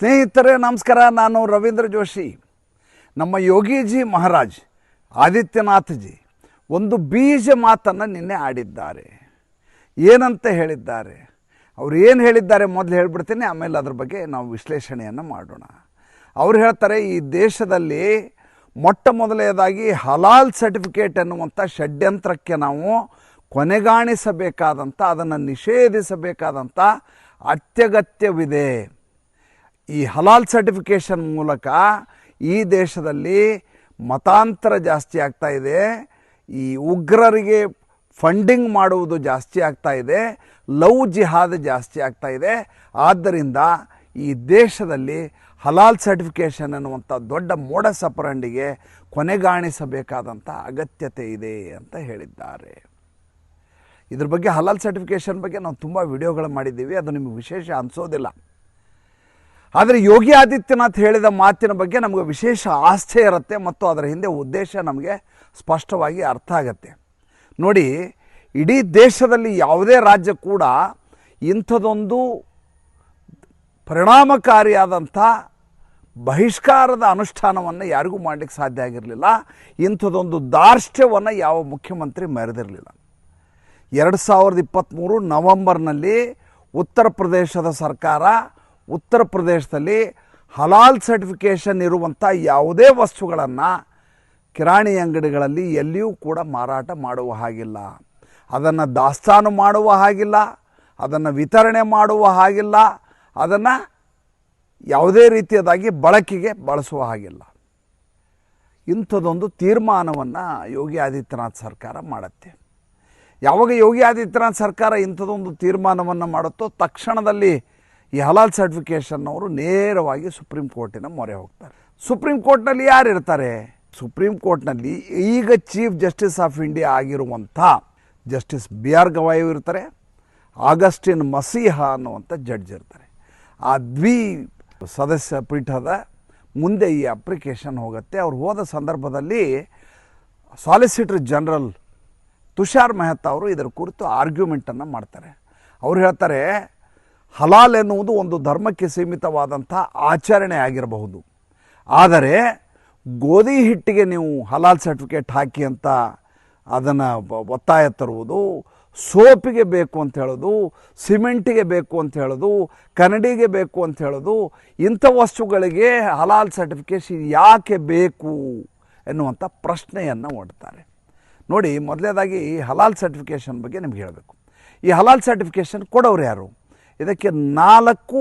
ಸ್ನೇಹಿತರೇ, ನಮಸ್ಕಾರ. ನಾನು ರವೀಂದ್ರ ಜೋಶಿ. ನಮ್ಮ ಯೋಗೀಜಿ ಮಹಾರಾಜ್, ಆದಿತ್ಯನಾಥ್ಜಿ ಒಂದು ಬೀಜ ಮಾತನ್ನು ನಿನ್ನೆ ಆಡಿದ್ದಾರೆ. ಏನಂತ ಹೇಳಿದ್ದಾರೆ? ಅವ್ರು ಏನು ಹೇಳಿದ್ದಾರೆ ಮೊದಲು ಹೇಳ್ಬಿಡ್ತೀನಿ, ಆಮೇಲೆ ಅದ್ರ ಬಗ್ಗೆ ನಾವು ವಿಶ್ಲೇಷಣೆಯನ್ನು ಮಾಡೋಣ. ಅವ್ರು ಹೇಳ್ತಾರೆ, ಈ ದೇಶದಲ್ಲಿ ಮೊಟ್ಟ ಮೊದಲನೇದಾಗಿ ಹಲಾಲ್ ಸರ್ಟಿಫಿಕೇಟ್ ಎನ್ನುವಂಥ ಷಡ್ಯಂತ್ರಕ್ಕೆ ನಾವು ಕೊನೆಗಾಣಿಸಬೇಕಾದಂಥ ಅದನ್ನು ನಿಷೇಧಿಸಬೇಕಾದಂಥ ಅತ್ಯಗತ್ಯವಿದೆ. ಈ ಹಲಾಲ್ ಸರ್ಟಿಫಿಕೇಷನ್ ಮೂಲಕ ಈ ದೇಶದಲ್ಲಿ ಮತಾಂತರ ಜಾಸ್ತಿ ಆಗ್ತಾ ಇದೆ. ಈ ಉಗ್ರರಿಗೆ ಫಂಡಿಂಗ್ ಮಾಡುವುದು ಜಾಸ್ತಿ ಆಗ್ತಾ ಇದೆ. ಲವ್ ಜಿಹಾದ್ ಜಾಸ್ತಿ ಆಗ್ತಾ ಇದೆ. ಆದ್ದರಿಂದ ಈ ದೇಶದಲ್ಲಿ ಹಲಾಲ್ ಸರ್ಟಿಫಿಕೇಷನ್ ಅನ್ನುವಂಥ ದೊಡ್ಡ ಮೋಡ ಸಪರಂಡಿಗೆ ಕೊನೆಗಾಣಿಸಬೇಕಾದಂಥ ಅಗತ್ಯತೆ ಇದೆ ಅಂತ ಹೇಳಿದ್ದಾರೆ. ಇದ್ರ ಬಗ್ಗೆ ಹಲಾಲ್ ಸರ್ಟಿಫಿಕೇಷನ್ ಬಗ್ಗೆ ನಾವು ತುಂಬ ವಿಡಿಯೋಗಳು ಮಾಡಿದ್ದೀವಿ. ಅದು ನಿಮಗೆ ವಿಶೇಷ ಅನಿಸೋದಿಲ್ಲ. ಆದರೆ ಯೋಗಿ ಆದಿತ್ಯನಾಥ್ ಹೇಳಿದ ಮಾತಿನ ಬಗ್ಗೆ ನಮಗೆ ವಿಶೇಷ ಆಸ್ಥೆ ಇರುತ್ತೆ ಮತ್ತು ಅದರ ಹಿಂದೆ ಉದ್ದೇಶ ನಮಗೆ ಸ್ಪಷ್ಟವಾಗಿ ಅರ್ಥ ಆಗತ್ತೆ. ನೋಡಿ, ಇಡೀ ದೇಶದಲ್ಲಿ ಯಾವುದೇ ರಾಜ್ಯ ಕೂಡ ಇಂಥದೊಂದು ಪರಿಣಾಮಕಾರಿಯಾದಂಥ ಬಹಿಷ್ಕಾರದ ಅನುಷ್ಠಾನವನ್ನು ಯಾರಿಗೂ ಮಾಡಲಿಕ್ಕೆ ಸಾಧ್ಯ ಆಗಿರಲಿಲ್ಲ. ಇಂಥದೊಂದು ದಾರ್ಷ್ಟ್ಯವನ್ನು ಯಾವ ಮುಖ್ಯಮಂತ್ರಿ ಮೆರೆದಿರಲಿಲ್ಲ. ಎರಡು ಸಾವಿರದ ಇಪ್ಪತ್ತ್ಮೂರು ನವಂಬರ್ನಲ್ಲಿ ಉತ್ತರ ಪ್ರದೇಶದ ಸರ್ಕಾರ ಉತ್ತರ ಪ್ರದೇಶದಲ್ಲಿ ಹಲಾಲ್ ಸರ್ಟಿಫಿಕೇಷನ್ ಇರುವಂಥ ಯಾವುದೇ ವಸ್ತುಗಳನ್ನು ಕಿರಾಣಿ ಅಂಗಡಿಗಳಲ್ಲಿ ಎಲ್ಲಿಯೂ ಕೂಡ ಮಾರಾಟ ಮಾಡುವ ಹಾಗಿಲ್ಲ. ಅದನ್ನು ದಾಸ್ತಾನು ಮಾಡುವ ಹಾಗಿಲ್ಲ. ಅದನ್ನು ವಿತರಣೆ ಮಾಡುವ ಹಾಗಿಲ್ಲ. ಅದನ್ನು ಯಾವುದೇ ರೀತಿಯದಾಗಿ ಬಳಕೆಗೆ ಬಳಸುವ ಹಾಗಿಲ್ಲ. ಇಂಥದ್ದೊಂದು ತೀರ್ಮಾನವನ್ನು ಯೋಗಿ ಆದಿತ್ಯನಾಥ್ ಸರ್ಕಾರ ಮಾಡುತ್ತೆ. ಯಾವಾಗ ಯೋಗಿ ಆದಿತ್ಯನಾಥ್ ಸರ್ಕಾರ ಇಂಥದ್ದೊಂದು ತೀರ್ಮಾನವನ್ನು ಮಾಡುತ್ತೋ ತಕ್ಷಣದಲ್ಲಿ ಈ ಹಲಾಲ್ ಸರ್ಟಿಫಿಕೇಷನ್ ಅವರು ನೇರವಾಗಿ ಸುಪ್ರೀಂ ಕೋರ್ಟಿನ ಮೊರೆ ಹೋಗ್ತಾರೆ. ಸುಪ್ರೀಂ ಕೋರ್ಟ್ನಲ್ಲಿ ಯಾರು ಇರ್ತಾರೆ ಸುಪ್ರೀಂ ಕೋರ್ಟ್ನಲ್ಲಿ ಈಗ ಚೀಫ್ ಜಸ್ಟಿಸ್ ಆಫ್ ಇಂಡಿಯಾ ಆಗಿರುವಂಥ ಜಸ್ಟಿಸ್ ಬಿ ಆರ್ ಗವಾಯು ಇರ್ತಾರೆ, ಆಗಸ್ಟಿನ್ ಮಸೀಹ ಅನ್ನುವಂಥ ಜಡ್ಜ್ ಇರ್ತಾರೆ. ಆ ದ್ವಿ ಸದಸ್ಯ ಪೀಠದ ಮುಂದೆ ಈ ಅಪ್ಲಿಕೇಶನ್ ಹೋಗುತ್ತೆ. ಅವ್ರು ಹೋದ ಸಂದರ್ಭದಲ್ಲಿ ಸಾಲಿಸಿಟರ್ ಜನರಲ್ ತುಷಾರ್ ಮೆಹ್ತಾ ಅವರು ಇದರ ಕುರಿತು ಆರ್ಗ್ಯುಮೆಂಟನ್ನು ಮಾಡ್ತಾರೆ. ಅವ್ರು ಹೇಳ್ತಾರೆ ಹಲಾಲ್ ಎನ್ನುವುದು ಒಂದು ಧರ್ಮಕ್ಕೆ ಸೀಮಿತವಾದಂಥ ಆಚರಣೆ ಆಗಿರಬಹುದು. ಆದರೆ ಗೋಧಿ ಹಿಟ್ಟಿಗೆ ನೀವು ಹಲಾಲ್ ಸರ್ಟಿಫಿಕೇಟ್ ಹಾಕಿ ಅಂತ ಅದನ್ನು ಒತ್ತಾಯ ತರುವುದು, ಸೋಪಿಗೆ ಬೇಕು ಅಂತ ಹೇಳೋದು, ಸಿಮೆಂಟಿಗೆ ಬೇಕು ಅಂತ ಹೇಳೋದು, ಕನ್ನಡಿಗೆ ಬೇಕು ಅಂತ ಹೇಳೋದು, ಇಂಥ ವಸ್ತುಗಳಿಗೆ ಹಲಾಲ್ ಸರ್ಟಿಫಿಕೇಷನ್ ಯಾಕೆ ಬೇಕು ಎನ್ನುವಂಥ ಪ್ರಶ್ನೆಯನ್ನು ಒಡ್ತಾರೆ. ನೋಡಿ ಮೊದಲನೇದಾಗಿ ಹಲಾಲ್ ಸರ್ಟಿಫಿಕೇಷನ್ ಬಗ್ಗೆ ನಿಮ್ಗೆ ಹೇಳಬೇಕು. ಈ ಹಲಾಲ್ ಸರ್ಟಿಫಿಕೇಷನ್ ಕೊಡೋರು ಯಾರು? ಇದಕ್ಕೆ ನಾಲ್ಕು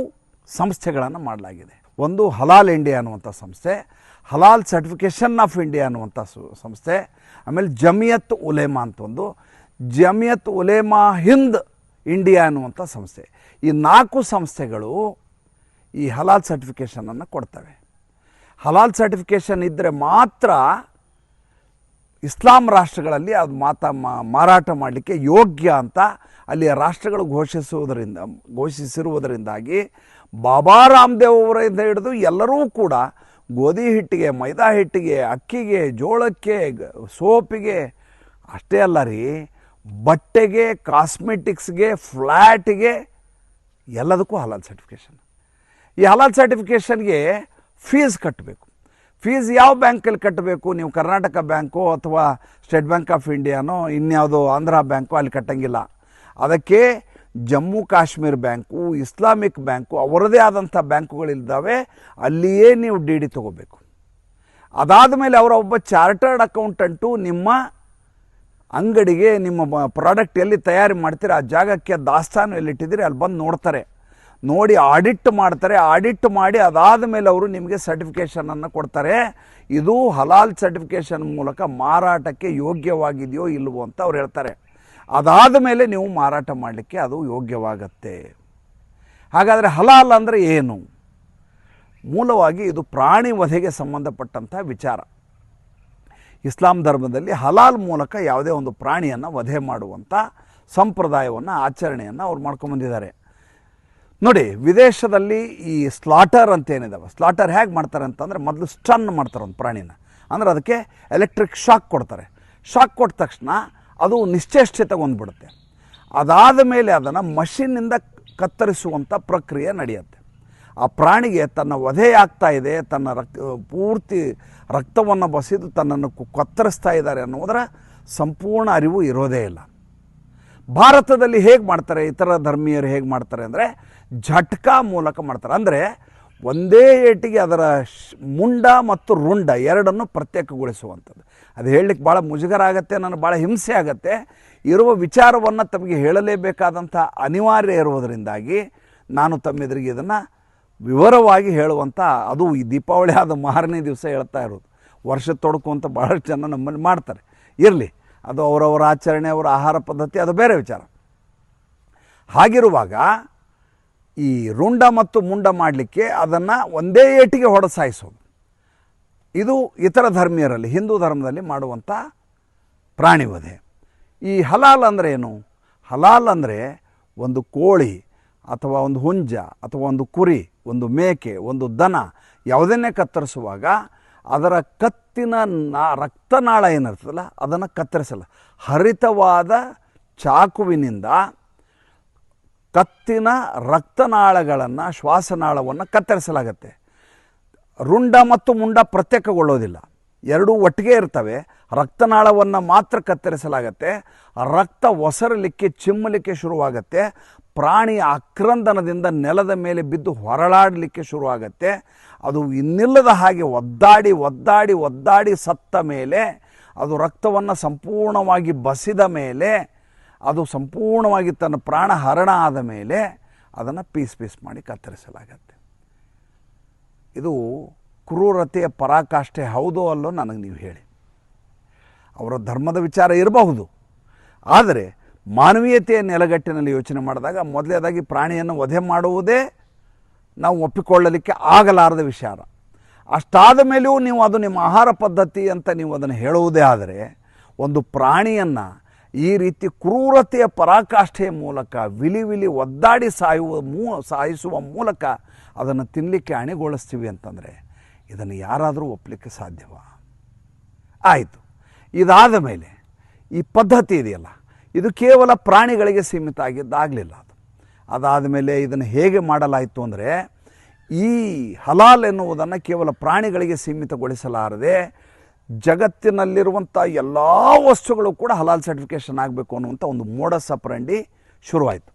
ಸಂಸ್ಥೆಗಳನ್ನು ಮಾಡಲಾಗಿದೆ. ಒಂದು ಹಲಾಲ್ ಇಂಡಿಯಾ ಅನ್ನುವಂಥ ಸಂಸ್ಥೆ, ಹಲಾಲ್ ಸರ್ಟಿಫಿಕೇಷನ್ ಆಫ್ ಇಂಡಿಯಾ ಅನ್ನುವಂಥ ಸಂಸ್ಥೆ, ಆಮೇಲೆ ಜಮಿಯತ್ ಉಲೇಮಾ ಅಂತ ಒಂದು ಜಮಿಯತ್ ಉಲೇಮಾ ಹಿಂದ್ ಇಂಡಿಯಾ ಅನ್ನುವಂಥ ಸಂಸ್ಥೆ. ಈ ನಾಲ್ಕು ಸಂಸ್ಥೆಗಳು ಈ ಹಲಾಲ್ ಸರ್ಟಿಫಿಕೇಷನನ್ನು ಕೊಡ್ತವೆ. ಹಲಾಲ್ ಸರ್ಟಿಫಿಕೇಷನ್ ಇದ್ದರೆ ಮಾತ್ರ ಇಸ್ಲಾಂ ರಾಷ್ಟ್ರಗಳಲ್ಲಿ ಅದು ಮಾತಾ ಮಾರಾಟ ಮಾಡಲಿಕ್ಕೆ ಯೋಗ್ಯ ಅಂತ ಅಲ್ಲಿಯ ರಾಷ್ಟ್ರಗಳು ಘೋಷಿಸುವುದರಿಂದ, ಘೋಷಿಸಿರುವುದರಿಂದಾಗಿ ಬಾಬಾ ರಾಮದೇವ್ ಅವರಿಂದ ಹಿಡಿದು ಎಲ್ಲರೂ ಕೂಡ ಗೋಧಿ ಹಿಟ್ಟಿಗೆ, ಮೈದಾ ಹಿಟ್ಟಿಗೆ, ಅಕ್ಕಿಗೆ, ಜೋಳಕ್ಕೆ, ಸೋಪಿಗೆ, ಅಷ್ಟೇ ಅಲ್ಲ ರೀ, ಬಟ್ಟೆಗೆ, ಕಾಸ್ಮೆಟಿಕ್ಸ್ಗೆ, ಫ್ಲ್ಯಾಟಿಗೆ ಎಲ್ಲದಕ್ಕೂ ಹಲಾಲ್ ಸರ್ಟಿಫಿಕೇಷನ್ ಈ ಹಲಾಲ್ ಸರ್ಟಿಫಿಕೇಷನ್ಗೆ ಫೀಸ್ ಕಟ್ಟಬೇಕು ಫೀಸ್ ಯಾವ ಬ್ಯಾಂಕಲ್ಲಿ ಕಟ್ಟಬೇಕು? ನೀವು ಕರ್ನಾಟಕ ಬ್ಯಾಂಕು ಅಥವಾ ಸ್ಟೇಟ್ ಬ್ಯಾಂಕ್ ಆಫ್ ಇಂಡಿಯಾನೋ, ಇನ್ಯಾವುದೋ ಆಂಧ್ರ ಬ್ಯಾಂಕು ಅಲ್ಲಿ ಕಟ್ಟಂಗಿಲ್ಲ. ಅದಕ್ಕೆ Jammu Kashmir bank, Islamic bank ಅವರದೇ ಆದಂಥ ಬ್ಯಾಂಕುಗಳಿದ್ದಾವೆ, ಅಲ್ಲಿಯೇ ನೀವು ಡಿ ಡಿ ತೊಗೋಬೇಕು. ಅದಾದ ಮೇಲೆ ಅವರ ಒಬ್ಬ ಚಾರ್ಟರ್ಡ್ ಅಕೌಂಟೆಂಟು ನಿಮ್ಮ ಅಂಗಡಿಗೆ, ನಿಮ್ಮ ಪ್ರಾಡಕ್ಟ್ ಎಲ್ಲಿ ತಯಾರಿ ಮಾಡ್ತೀರಿ, ಆ ಜಾಗಕ್ಕೆ ದಾಸ್ತಾನು ಎಲ್ಲಿಟ್ಟಿದ್ದೀರಿ, ಅಲ್ಲಿ ಬಂದು ನೋಡ್ತಾರೆ. ನೋಡಿ ಆಡಿಟ್ ಮಾಡ್ತಾರೆ. ಆಡಿಟ್ ಮಾಡಿ ಅದಾದ ಮೇಲೆ ಅವರು ನಿಮಗೆ ಸರ್ಟಿಫಿಕೇಷನನ್ನು ಕೊಡ್ತಾರೆ. ಇದು ಹಲಾಲ್ ಸರ್ಟಿಫಿಕೇಷನ್ ಮೂಲಕ ಮಾರಾಟಕ್ಕೆ ಯೋಗ್ಯವಾಗಿದೆಯೋ ಇಲ್ವೋ ಅಂತ ಅವ್ರು ಹೇಳ್ತಾರೆ. ಅದಾದ ಮೇಲೆ ನೀವು ಮಾರಾಟ ಮಾಡಲಿಕ್ಕೆ ಅದು ಯೋಗ್ಯವಾಗತ್ತೆ. ಹಾಗಾದರೆ ಹಲಾಲ್ ಅಂದರೆ ಏನು? ಮೂಲವಾಗಿ ಇದು ಪ್ರಾಣಿ ವಧೆಗೆ ಸಂಬಂಧಪಟ್ಟಂಥ ವಿಚಾರ. ಇಸ್ಲಾಂ ಧರ್ಮದಲ್ಲಿ ಹಲಾಲ್ ಮೂಲಕ ಯಾವುದೇ ಒಂದು ಪ್ರಾಣಿಯನ್ನು ವಧೆ ಮಾಡುವಂಥ ಸಂಪ್ರದಾಯವನ್ನು, ಆಚರಣೆಯನ್ನು ಅವ್ರು ಮಾಡ್ಕೊಂಬಂದಿದ್ದಾರೆ ನೋಡಿ, ವಿದೇಶದಲ್ಲಿ ಈ ಸ್ಲಾಟರ್ ಅಂತ ಏನಿದಾವೆ? ಸ್ಲಾಟರ್ ಹೇಗೆ ಮಾಡ್ತಾರೆ ಅಂತಂದರೆ ಮೊದಲು ಸ್ಟನ್ ಮಾಡ್ತಾರೆ ಒಂದು ಪ್ರಾಣಿನ. ಅಂದರೆ ಅದಕ್ಕೆ ಎಲೆಕ್ಟ್ರಿಕ್ ಶಾಕ್ ಕೊಡ್ತಾರೆ. ಶಾಕ್ ಕೊಟ್ಟ ತಕ್ಷಣ ಅದು ನಿಶ್ಚೇಷ್ಟತೆಗೊಂಡ್ಬಿಡುತ್ತೆ ಅದಾದ ಮೇಲೆ ಅದನ್ನು ಮಷಿನ್ನಿಂದ ಕತ್ತರಿಸುವಂಥ ಪ್ರಕ್ರಿಯೆ ನಡೆಯುತ್ತೆ. ಆ ಪ್ರಾಣಿಗೆ ತನ್ನ ವಧೆಯಾಗ್ತಾ ಇದೆ, ತನ್ನ ರಕ್, ಪೂರ್ತಿ ರಕ್ತವನ್ನು ಬಸಿದು ತನ್ನನ್ನು ಕತ್ತರಿಸ್ತಾ ಇದ್ದಾರೆ ಅನ್ನೋದರ ಸಂಪೂರ್ಣ ಅರಿವು ಇರೋದೇ ಇಲ್ಲ. ಭಾರತದಲ್ಲಿ ಹೇಗೆ ಮಾಡ್ತಾರೆ, ಇತರ ಧರ್ಮೀಯರು ಹೇಗೆ ಮಾಡ್ತಾರೆ ಅಂದರೆ ಝಟ್ಕಾ ಮೂಲಕ ಮಾಡ್ತಾರೆ. ಅಂದರೆ ಒಂದೇ ಏಟಿಗೆ ಅದರ ಮುಂಡ ಮತ್ತು ರುಂಡ ಎರಡನ್ನು ಪ್ರತ್ಯೇಕಗೊಳಿಸುವಂಥದ್ದು. ಅದು ಹೇಳಲಿಕ್ಕೆ ಭಾಳ ಮುಜುಗರ ಆಗುತ್ತೆ, ನನಗೆ ಭಾಳ ಹಿಂಸೆ ಆಗುತ್ತೆ. ಇರುವ ವಿಚಾರವನ್ನು ತಮಗೆ ಹೇಳಲೇಬೇಕಾದಂಥ ಅನಿವಾರ್ಯ ಇರುವುದರಿಂದಾಗಿ ನಾನು ತಮ್ಮೆದುರಿಗೆ ಇದನ್ನು ವಿವರವಾಗಿ ಹೇಳುವಂಥ, ಅದು ಈ ದೀಪಾವಳಿ ಆದ ಮಾರನೇ ದಿವಸ ಹೇಳ್ತಾ ಇರೋದು. ವರ್ಷ ತೊಡಕು ಅಂತ ಭಾಳಷ್ಟು ಜನ ನಮ್ಮಲ್ಲಿ ಮಾಡ್ತಾರೆ. ಇರಲಿ, ಅದು ಅವರವರ ಆಚರಣೆ, ಅವರ ಆಹಾರ ಪದ್ಧತಿ, ಅದು ಬೇರೆ ವಿಚಾರ. ಹಾಗಿರುವಾಗ ಈ ರುಂಡ ಮತ್ತು ಮುಂಡ ಮಾಡಲಿಕ್ಕೆ ಅದನ್ನು ಒಂದೇ ಏಟಿಗೆ ಹೊಡೆಸಾಯಿಸೋದು. ಇದು ಇತರ ಧರ್ಮೀಯರಲ್ಲಿ, ಹಿಂದೂ ಧರ್ಮದಲ್ಲಿ ಮಾಡುವಂಥ ಪ್ರಾಣಿವಧೆ. ಈ ಹಲಾಲ್ ಅಂದರೆ ಏನು? ಹಲಾಲ್ ಅಂದರೆ ಒಂದು ಕೋಳಿ ಅಥವಾ ಒಂದು ಹುಂಜ ಅಥವಾ ಒಂದು ಕುರಿ, ಒಂದು ಮೇಕೆ, ಒಂದು ದನ ಯಾವುದನ್ನೇ ಕತ್ತರಿಸುವಾಗ ಅದರ ಕತ್ತಿನ ನಾ, ರಕ್ತನಾಳ ಏನಿರ್ತದಲ್ಲ, ಅದನ್ನು ಕತ್ತರಿಸಲ್ಲ. ಹರಿತವಾದ ಚಾಕುವಿನಿಂದ ಕತ್ತಿನ ರಕ್ತನಾಳಗಳನ್ನು, ಶ್ವಾಸನಾಳವನ್ನು ಕತ್ತರಿಸಲಾಗತ್ತೆ. ರುಂಡ ಮತ್ತು ಮುಂಡ ಪ್ರತ್ಯೇಕಗೊಳ್ಳೋದಿಲ್ಲ. ಎರಡೂ ಒಟ್ಟಿಗೆ ಇರ್ತವೆ. ರಕ್ತನಾಳವನ್ನು ಮಾತ್ರ ಕತ್ತರಿಸಲಾಗತ್ತೆ. ರಕ್ತ ಒಸರಲಿಕ್ಕೆ, ಚಿಮ್ಮಲಿಕ್ಕೆ ಶುರುವಾಗತ್ತೆ. ಪ್ರಾಣಿಯ ಆಕ್ರಂದನದಿಂದ ನೆಲದ ಮೇಲೆ ಬಿದ್ದು ಹೊರಳಾಡಲಿಕ್ಕೆ ಶುರುವಾಗತ್ತೆ. ಅದು ಇನ್ನಿಲ್ಲದ ಹಾಗೆ ಒದ್ದಾಡಿ ಒದ್ದಾಡಿ ಒದ್ದಾಡಿ ಸತ್ತ ಮೇಲೆ, ಅದು ರಕ್ತವನ್ನು ಸಂಪೂರ್ಣವಾಗಿ ಬಸಿದ ಮೇಲೆ ಅದು ಸಂಪೂರ್ಣವಾಗಿ ತನ್ನ ಪ್ರಾಣ ಹರಣ ಆದ ಮೇಲೆ ಅದನ್ನು ಪೀಸ್ ಪೀಸ್ ಮಾಡಿ ಕತ್ತರಿಸಲಾಗತ್ತೆ. ಇದು ಕ್ರೂರತೆಯ ಪರಾಕಾಷ್ಠೆ ಹೌದೋ ಅಲ್ಲೋ ನನಗೆ ನೀವು ಹೇಳಿ. ಅವರ ಧರ್ಮದ ವಿಚಾರ ಇರಬಹುದು. ಆದರೆ ಮಾನವೀಯತೆಯ ನೆಲಗಟ್ಟಿನಲ್ಲಿ ಯೋಚನೆ ಮಾಡಿದಾಗ ಮೊದಲೇದಾಗಿ ಪ್ರಾಣಿಯನ್ನು ವಧೆ ಮಾಡುವುದೇ ನಾವು ಒಪ್ಪಿಕೊಳ್ಳಲಿಕ್ಕೆ ಆಗಲಾರದ ವಿಚಾರ. ಅಷ್ಟಾದ ಮೇಲೆಯೂ ನೀವು ಅದು ನಿಮ್ಮ ಆಹಾರ ಪದ್ಧತಿ ಅಂತ ನೀವು ಅದನ್ನು ಹೇಳುವುದೇ ಆದರೆ ಒಂದು ಪ್ರಾಣಿಯನ್ನು ಈ ರೀತಿ ಕ್ರೂರತೆಯ ಪರಾಕಾಷ್ಠೆಯ ಮೂಲಕ ವಿಲಿ ವಿಲಿ ಒದ್ದಾಡಿ ಸಾಯುವ ಮೂ, ಸಾಯಿಸುವ ಮೂಲಕ ಅದನ್ನು ತಿನ್ನಲಿಕ್ಕೆ ಅಣಿಗೊಳಿಸ್ತೀವಿ ಅಂತಂದರೆ ಇದನ್ನು ಯಾರಾದರೂ ಒಪ್ಪಲಿಕ್ಕೆ ಸಾಧ್ಯವ? ಆಯಿತು. ಇದಾದ ಮೇಲೆ ಈ ಪದ್ಧತಿ ಇದೆಯಲ್ಲ, ಇದು ಕೇವಲ ಪ್ರಾಣಿಗಳಿಗೆ ಸೀಮಿತ ಆಗಿದ್ದಾಗಲಿಲ್ಲ ಅದು. ಅದಾದ ಮೇಲೆ ಇದನ್ನು ಹೇಗೆ ಮಾಡಲಾಯಿತು ಅಂದರೆ, ಈ ಹಲಾಲ್ ಎನ್ನುವುದನ್ನು ಕೇವಲ ಪ್ರಾಣಿಗಳಿಗೆ ಸೀಮಿತಗೊಳಿಸಲಾರದೆ ಜಗತ್ತಿನಲ್ಲಿರುವಂಥ ಎಲ್ಲ ವಸ್ತುಗಳು ಕೂಡ ಹಲಾಲ್ ಸರ್ಟಿಫಿಕೇಷನ್ ಆಗಬೇಕು ಅನ್ನುವಂಥ ಒಂದು ಮೋಡ ಸಪ್ರಂಡಿ ಶುರುವಾಯಿತು.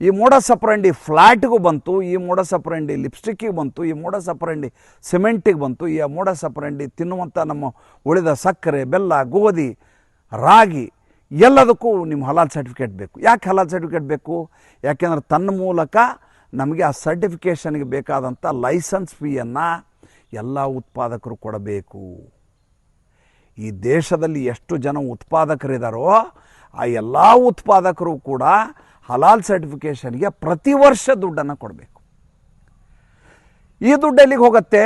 ಈ ಮೋಡ ಸಪ್ರಂಡಿ ಫ್ಲ್ಯಾಟ್ಗೂ ಬಂತು, ಈ ಮೋಡ ಸಪ್ರಂಡಿ ಲಿಪ್ಸ್ಟಿಕ್ಕಿಗೆ ಬಂತು, ಈ ಮೋಡ ಸಪ್ರಂಡಿ ಸಿಮೆಂಟಿಗೆ ಬಂತು, ಈ ಮೋಡ ಸಪ್ರಂಡಿ ತಿನ್ನುವಂಥ ನಮ್ಮ ಉಳಿದ ಸಕ್ಕರೆ, ಬೆಲ್ಲ, ಗೋಧಿ, ರಾಗಿ ಎಲ್ಲದಕ್ಕೂ ನಿಮ್ಮ ಹಲಾಲ್ ಸರ್ಟಿಫಿಕೇಟ್ ಬೇಕು. ಯಾಕೆ ಹಲಾಲ್ ಸರ್ಟಿಫಿಕೇಟ್ ಬೇಕು? ಯಾಕೆಂದ್ರೆ ತನ್ನ ಮೂಲಕ ನಮಗೆ ಆ ಸರ್ಟಿಫಿಕೇಷನ್ಗೆ ಬೇಕಾದಂಥ ಲೈಸೆನ್ಸ್ ಫೀಯನ್ನು ಎಲ್ಲ ಉತ್ಪಾದಕರು ಕೊಡಬೇಕು. ಈ ದೇಶದಲ್ಲಿ ಎಷ್ಟು ಜನ ಉತ್ಪಾದಕರಿದ್ದಾರೋ ಆ ಎಲ್ಲ ಉತ್ಪಾದಕರು ಕೂಡ ಹಲಾಲ್ ಸರ್ಟಿಫಿಕೇಷನ್ಗೆ ಪ್ರತಿ ವರ್ಷ ದುಡ್ಡನ್ನು ಕೊಡಬೇಕು. ಈ ದುಡ್ಡು ಎಲ್ಲಿಗೆ ಹೋಗುತ್ತೆ?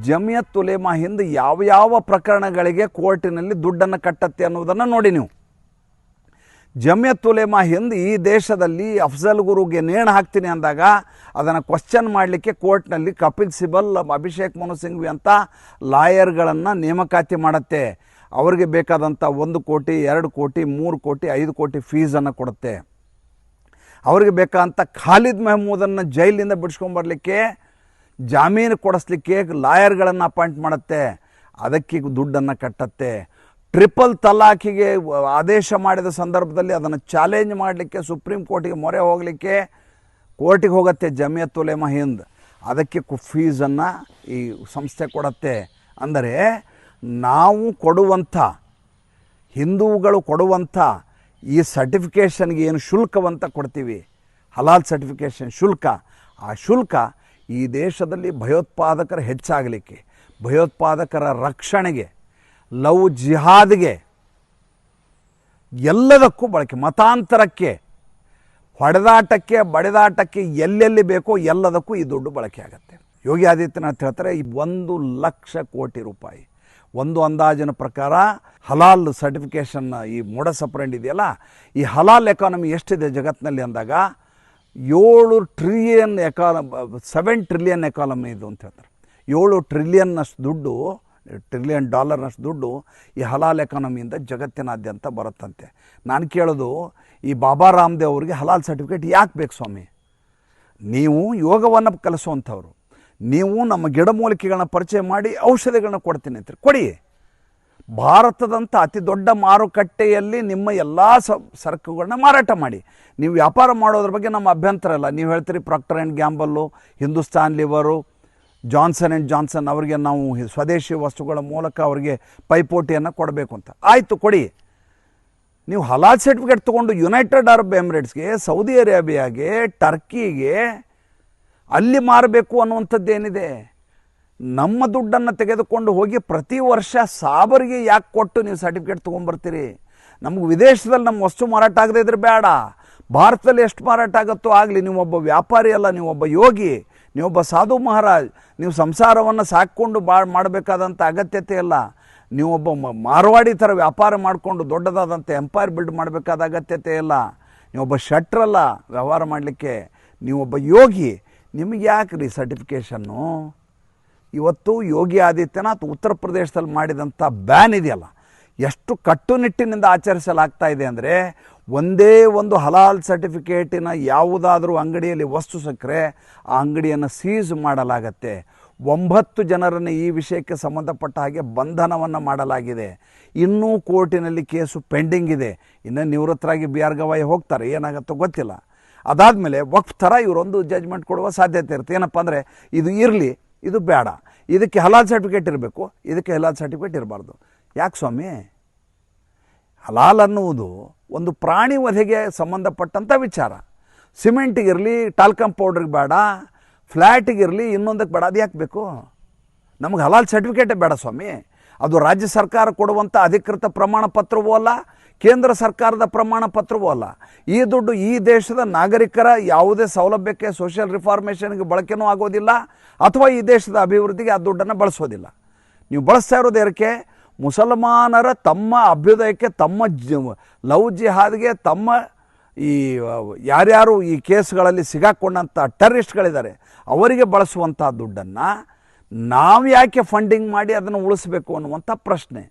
ಜಮಿಯತ್ ಉಲೇಮಾ ಹಿಂದೆ ಯಾವ ಯಾವ ಪ್ರಕರಣಗಳಿಗೆ ಕೋರ್ಟಿನಲ್ಲಿ ದುಡ್ಡನ್ನು ಕಟ್ಟತ್ತೆ ಅನ್ನೋದನ್ನು ನೋಡಿ ನೀವು. ಜಮಿಯತ್ ಉಲೇಮಾ ಹಿಂದೆ ಈ ದೇಶದಲ್ಲಿ ಅಫ್ಜಲ್ ಗುರುಗೆ ನೇಣು ಹಾಕ್ತೀನಿ ಅಂದಾಗ ಅದನ್ನು ಕ್ವಶನ್ ಮಾಡಲಿಕ್ಕೆ ಕೋರ್ಟ್ನಲ್ಲಿ ಕಪಿಲ್ ಸಿಬಲ್, ಅಭಿಷೇಕ್ ಮನು ಸಿಂಘ್ವಿ ಅಂತ ಲಾಯರ್ಗಳನ್ನು ನೇಮಕಾತಿ ಮಾಡುತ್ತೆ. ಅವರಿಗೆ ಬೇಕಾದಂಥ ಒಂದು ಕೋಟಿ, ಎರಡು ಕೋಟಿ, ಮೂರು ಕೋಟಿ, ಐದು ಕೋಟಿ ಫೀಸನ್ನು ಕೊಡುತ್ತೆ. ಅವರಿಗೆ ಬೇಕಾದಂಥ ಖಾಲಿದ್ ಮೆಹಮೂದನ್ನು ಜೈಲಿಂದ ಬಿಡಿಸ್ಕೊಂಬರ್ಲಿಕ್ಕೆ ಜಾಮೀನು ಕೊಡಿಸ್ಲಿಕ್ಕೆ ಲಾಯರ್ಗಳನ್ನು ಅಪಾಯಿಂಟ್ ಮಾಡುತ್ತೆ. ಅದಕ್ಕೆ ದುಡ್ಡನ್ನು ಕಟ್ಟತ್ತೆ. ಟ್ರಿಪಲ್ ತಲಾಖಿಗೆ ಆದೇಶ ಮಾಡಿದ ಸಂದರ್ಭದಲ್ಲಿ ಅದನ್ನು ಚಾಲೆಂಜ್ ಮಾಡಲಿಕ್ಕೆ ಸುಪ್ರೀಂ ಕೋರ್ಟಿಗೆ ಮೊರೆ ಹೋಗಲಿಕ್ಕೆ ಕೋರ್ಟಿಗೆ ಹೋಗುತ್ತೆ ಉಲೆ ಹಿಂದ್. ಅದಕ್ಕೆ ಫೀಸನ್ನು ಈ ಸಂಸ್ಥೆ ಕೊಡತ್ತೆ. ಅಂದರೆ ನಾವು ಕೊಡುವಂಥ, ಹಿಂದೂಗಳು ಕೊಡುವಂಥ ಈ ಸರ್ಟಿಫಿಕೇಷನ್ಗೆ ಏನು ಶುಲ್ಕವಂತ ಕೊಡ್ತೀವಿ? ಹಲಾಲ್ ಸರ್ಟಿಫಿಕೇಷನ್ ಶುಲ್ಕ. ಆ ಶುಲ್ಕ ಈ ದೇಶದಲ್ಲಿ ಭಯೋತ್ಪಾದಕರು ಹೆಚ್ಚಾಗಲಿಕ್ಕೆ, ಭಯೋತ್ಪಾದಕರ ರಕ್ಷಣೆಗೆ ಲವ್ ಜಿಹಾದ್ಗೆ ಎಲ್ಲದಕ್ಕೂ ಬಳಕೆ, ಮತಾಂತರಕ್ಕೆ, ಹೊಡೆದಾಟಕ್ಕೆ, ಬಡಿದಾಟಕ್ಕೆ ಎಲ್ಲೆಲ್ಲಿ ಬೇಕೋ ಎಲ್ಲದಕ್ಕೂ ಈ ದುಡ್ಡು ಬಳಕೆ ಆಗುತ್ತೆ. ಯೋಗಿ ಆದಿತ್ಯನಾಥ್ ಹೇಳ್ತಾರೆ ಒಂದು ಲಕ್ಷ ಕೋಟಿ ರೂಪಾಯಿ, ಒಂದು ಅಂದಾಜಿನ ಪ್ರಕಾರ ಹಲಾಲ್ ಸರ್ಟಿಫಿಕೇಷನ್ ಈ ಮೋಡ ಸಪ್ರೆಂಡ್ ಇದೆಯಲ್ಲ, ಈ ಹಲಾಲ್ ಎಕಾನಮಿ ಎಷ್ಟಿದೆ ಜಗತ್ತಿನಲ್ಲಿ ಅಂದಾಗ ಏಳು trillion economy seven trillion economy ಇದು ಅಂತ ಹೇಳ್ತಾರೆ. ಏಳು ಟ್ರಿಲಿಯನ್ನಷ್ಟು ದುಡ್ಡು ಟ್ರಿಲಿಯನ್ ಡಾಲರ್ನಷ್ಟು ದುಡ್ಡು ಈ ಹಲಾಲ್ ಎಕಾನಮಿಯಿಂದ ಜಗತ್ತಿನಾದ್ಯಂತ ಬರುತ್ತಂತೆ. ನಾನು ಕೇಳೋದು, ಈ ಬಾಬಾ ರಾಮದೇವ್ ಅವರಿಗೆ ಹಲಾಲ್ ಸರ್ಟಿಫಿಕೇಟ್ ಯಾಕೆ ಬೇಕು ಸ್ವಾಮಿ? ನೀವು ಯೋಗವನ್ನು ಕಲಿಸುವಂಥವ್ರು, ನೀವು ನಮ್ಮ ಗಿಡಮೂಲಿಕೆಗಳನ್ನ ಪರಿಚಯ ಮಾಡಿ ಔಷಧಿಗಳನ್ನ ಕೊಡ್ತೀನಿ ಅಂತೀರಿ. ಕೊಡಿ. ಭಾರತದಂಥ ಅತಿ ದೊಡ್ಡ ಮಾರುಕಟ್ಟೆಯಲ್ಲಿ ನಿಮ್ಮ ಎಲ್ಲ ಸರಕುಗಳನ್ನ ಮಾರಾಟ ಮಾಡಿ. ನೀವು ವ್ಯಾಪಾರ ಮಾಡೋದ್ರ ಬಗ್ಗೆ ನಮ್ಮ ಅಭ್ಯಂತರ ಇಲ್ಲ. ನೀವು ಹೇಳ್ತೀರಿ Procter and Gamble Hindustan Lever Johnson and Johnson ಅವರಿಗೆ ನಾವು ಸ್ವದೇಶಿ ವಸ್ತುಗಳ ಮೂಲಕ ಅವರಿಗೆ ಪೈಪೋಟಿಯನ್ನು ಕೊಡಬೇಕು ಅಂತ. ಆಯಿತು, ಕೊಡಿ. ನೀವು ಹಲಾಲ್ ಸರ್ಟಿಫಿಕೇಟ್ ತೊಗೊಂಡು ಯುನೈಟೆಡ್ ಅರಬ್ ಎಮಿರೇಟ್ಸ್ಗೆ, ಸೌದಿ ಅರೇಬಿಯಾಗೆ, ಟರ್ಕಿಗೆ ಅಲ್ಲಿ ಮಾರಬೇಕು ಅನ್ನುವಂಥದ್ದೇನಿದೆ? ನಮ್ಮ ದುಡ್ಡನ್ನು ತೆಗೆದುಕೊಂಡು ಹೋಗಿ ಪ್ರತಿ ವರ್ಷ ಸಾಬರಿಗೆ ಯಾಕೆ ಕೊಟ್ಟು ನೀವು ಸರ್ಟಿಫಿಕೇಟ್ ತೊಗೊಂಬರ್ತೀರಿ ನಮಗೆ ವಿದೇಶದಲ್ಲಿ ನಮ್ಮ ವಸ್ತು ಮಾರಾಟ ಆಗದೇ ಇದ್ರೆ ಬೇಡ. ಭಾರತದಲ್ಲಿ ಎಷ್ಟು ಮಾರಾಟ ಆಗುತ್ತೋ ಆಗಲಿ, ನೀವೊಬ್ಬ ವ್ಯಾಪಾರಿ ಅಲ್ಲ, ನೀವೊಬ್ಬ ಯೋಗಿ. ನೀವೊಬ್ಬ ಸಾಧು ಮಹಾರಾಜ್, ನೀವು ಸಂಸಾರವನ್ನು ಸಾಕ್ಕೊಂಡು ಬಾ ಮಾಡಬೇಕಾದಂಥ ಅಗತ್ಯತೆ ಇಲ್ಲ. ನೀವೊಬ್ಬ ಮಾರವಾಡಿ ಥರ ವ್ಯಾಪಾರ ಮಾಡಿಕೊಂಡು ದೊಡ್ಡದಾದಂಥ ಎಂಪೈರ್ ಬಿಲ್ಡ್ ಮಾಡಬೇಕಾದ ಅಗತ್ಯತೆ ಇಲ್ಲ. ನೀವೊಬ್ಬ ಶಟ್ರಲ್ಲ ವ್ಯವಹಾರ ಮಾಡಲಿಕ್ಕೆ. ನೀವೊಬ್ಬ ಯೋಗಿ, ನಿಮಗೆ ಯಾಕೆ ರೀ ಸರ್ಟಿಫಿಕೇಷನ್ನು ಇವತ್ತು ಯೋಗಿ ಆದಿತ್ಯನಾಥ್ ಉತ್ತರ ಪ್ರದೇಶದಲ್ಲಿ ಮಾಡಿದಂಥ ಬ್ಯಾನ್ ಇದೆಯಲ್ಲ. ಎಷ್ಟು ಕಟ್ಟುನಿಟ್ಟಿನಿಂದ ಆಚರಿಸಲಾಗ್ತಾ ಇದೆ ಅಂದರೆ ಒಂದೇ ಒಂದು ಹಲಾಲ್ ಸರ್ಟಿಫಿಕೇಟಿನ ಯಾವುದಾದರೂ ಅಂಗಡಿಯಲ್ಲಿ ವಸ್ತು ಸಕ್ಕರೆ, ಆ ಅಂಗಡಿಯನ್ನು ಸೀಸ್ ಮಾಡಲಾಗತ್ತೆ. ಒಂಬತ್ತು ಜನರನ್ನು ಈ ವಿಷಯಕ್ಕೆ ಸಂಬಂಧಪಟ್ಟ ಹಾಗೆ ಬಂಧನವನ್ನು ಮಾಡಲಾಗಿದೆ. ಇನ್ನೂ ಕೋರ್ಟಿನಲ್ಲಿ ಕೇಸು ಪೆಂಡಿಂಗ್ ಇದೆ. ಇನ್ನು ನಿವೃತ್ತರಾಗಿ ಬಿ ಆರ್ ಗವಾಯಿ ಹೋಗ್ತಾರೆ. ಏನಾಗುತ್ತೋ ಗೊತ್ತಿಲ್ಲ. ಅದಾದಮೇಲೆ ವಕ್ಫ್ ಥರ ಇವರೊಂದು ಜಜ್ಮೆಂಟ್ ಕೊಡುವ ಸಾಧ್ಯತೆ ಇರುತ್ತೆ. ಏನಪ್ಪ ಅಂದರೆ, ಇದು ಇರಲಿ, ಇದು ಬೇಡ. ಇದಕ್ಕೆ ಹಲಾಲ್ ಸರ್ಟಿಫಿಕೇಟ್ ಇರಬೇಕು. ಇದಕ್ಕೆ ಹಲಾಲ್ ಸರ್ಟಿಫಿಕೇಟ್ ಇರಬಾರ್ದು. ಯಾಕೆ ಸ್ವಾಮಿ? ಹಲಾಲ್ ಅನ್ನುವುದು ಒಂದು ಪ್ರಾಣಿ ವಧೆಗೆ ಸಂಬಂಧಪಟ್ಟಂಥ ವಿಚಾರ. ಸಿಮೆಂಟಿಗಿರಲಿ ಟಾಲ್ಕಮ್ ಪೌಡ್ರಿಗೆ ಬೇಡ ಫ್ಲ್ಯಾಟಿಗಿರಲಿ ಇನ್ನೊಂದಕ್ಕೆ ಬೇಡ ಅದು ಯಾಕೆ ಬೇಕು? ನಮಗೆ ಹಲಾಲ್ ಸರ್ಟಿಫಿಕೇಟೇ ಬೇಡ ಸ್ವಾಮಿ. ಅದು ರಾಜ್ಯ ಸರ್ಕಾರ ಕೊಡುವಂಥ ಅಧಿಕೃತ ಪ್ರಮಾಣ ಪತ್ರವೂ ಅಲ್ಲ, ಕೇಂದ್ರ ಸರ್ಕಾರದ ಪ್ರಮಾಣ ಪತ್ರವೂ ಅಲ್ಲ. ಈ ದುಡ್ಡು ಈ ದೇಶದ ನಾಗರಿಕರ ಯಾವುದೇ ಸೌಲಭ್ಯಕ್ಕೆ ಸೋಷಿಯಲ್ ರಿಫಾರ್ಮೇಷನ್ಗೆ ಬಳಕೆನೂ ಆಗೋದಿಲ್ಲ, ಅಥವಾ ಈ ದೇಶದ ಅಭಿವೃದ್ಧಿಗೆ ಆ ದುಡ್ಡನ್ನು ಬಳಸೋದಿಲ್ಲ. ನೀವು ಬಳಸ್ತಾ ಇರೋದು ಮುಸಲ್ಮಾನರ ತಮ್ಮ ಅಭ್ಯುದಯಕ್ಕೆ, ತಮ್ಮ ಜ, ಲವ್ ಜಿಹಾದ್ಗೆ ತಮ್ಮ ಈ, ಯಾರ್ಯಾರು ಈ ಕೇಸ್ಗಳಲ್ಲಿ ಸಿಗಾಕೊಂಡಂಥ ಟೆರರಿಸ್ಟ್ಗಳಿದ್ದಾರೆ, ಅವರಿಗೆ ಬಳಸುವಂಥ ದುಡ್ಡನ್ನು ನಾವು ಯಾಕೆ ಫಂಡಿಂಗ್ ಮಾಡಿ ಅದನ್ನು ಉಳಿಸ್ಬೇಕು ಅನ್ನುವಂಥ ಪ್ರಶ್ನೆ.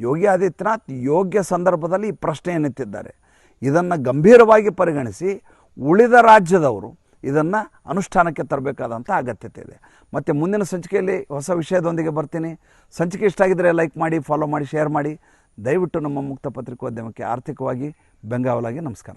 ಯೋಗಿ ಆದಿತ್ಯನಾಥ್ ಯೋಗ್ಯ ಸಂದರ್ಭದಲ್ಲಿ ಈ ಪ್ರಶ್ನೆಯನ್ನೆತ್ತಿದ್ದಾರೆ ಇದನ್ನು ಗಂಭೀರವಾಗಿ ಪರಿಗಣಿಸಿ ಉಳಿದ ರಾಜ್ಯದವರು ಇದನ್ನು ಅನುಷ್ಠಾನಕ್ಕೆ ತರಬೇಕಾದಂಥ ಅಗತ್ಯತೆ ಇದೆ. ಮತ್ತು ಮುಂದಿನ ಸಂಚಿಕೆಯಲ್ಲಿ ಹೊಸ ವಿಷಯದೊಂದಿಗೆ ಬರ್ತೀನಿ. ಸಂಚಿಕೆ ಇಷ್ಟ ಆಗಿದ್ದರೆ ಲೈಕ್ ಮಾಡಿ ಫಾಲೋ ಮಾಡಿ ಶೇರ್ ಮಾಡಿ. ದಯವಿಟ್ಟು ನಮ್ಮ ಮುಕ್ತ ಪತ್ರಿಕೋದ್ಯಮಕ್ಕೆ ಆರ್ಥಿಕವಾಗಿ ಬೆಂಗಾವಲಾಗಿ ನಮಸ್ಕಾರ.